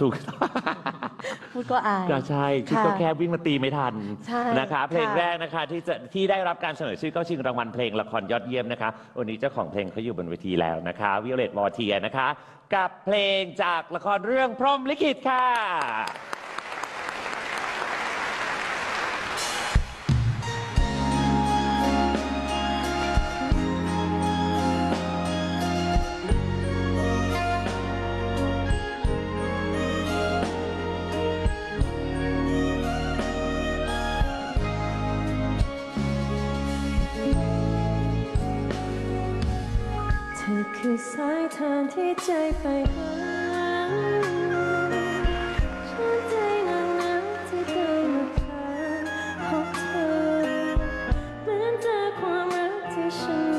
ถูกพูดก็อาย ก็ใช่คือค่ะก็แค่วิ่งมาตีไม่ทันใช่นะคะเพลงค่ะแรกนะคะที่จะที่ได้รับการเสนอชื่อเข้าชิงรางวัลเพลงละครยอดเยี่ยมนะคะ วันนี้เจ้าของเพลงเขาอยู่บนเวทีแล้วนะคะวิโอเลตวอเทียนะคะ กับเพลงจากละครเรื่องพรหมลิขิตค่ะ ธอคือสายทางที่ใจไปหาฉันใจนางนักที่ได้มาผ่านพบเธอเหมือนเจอความรักที่ฉัน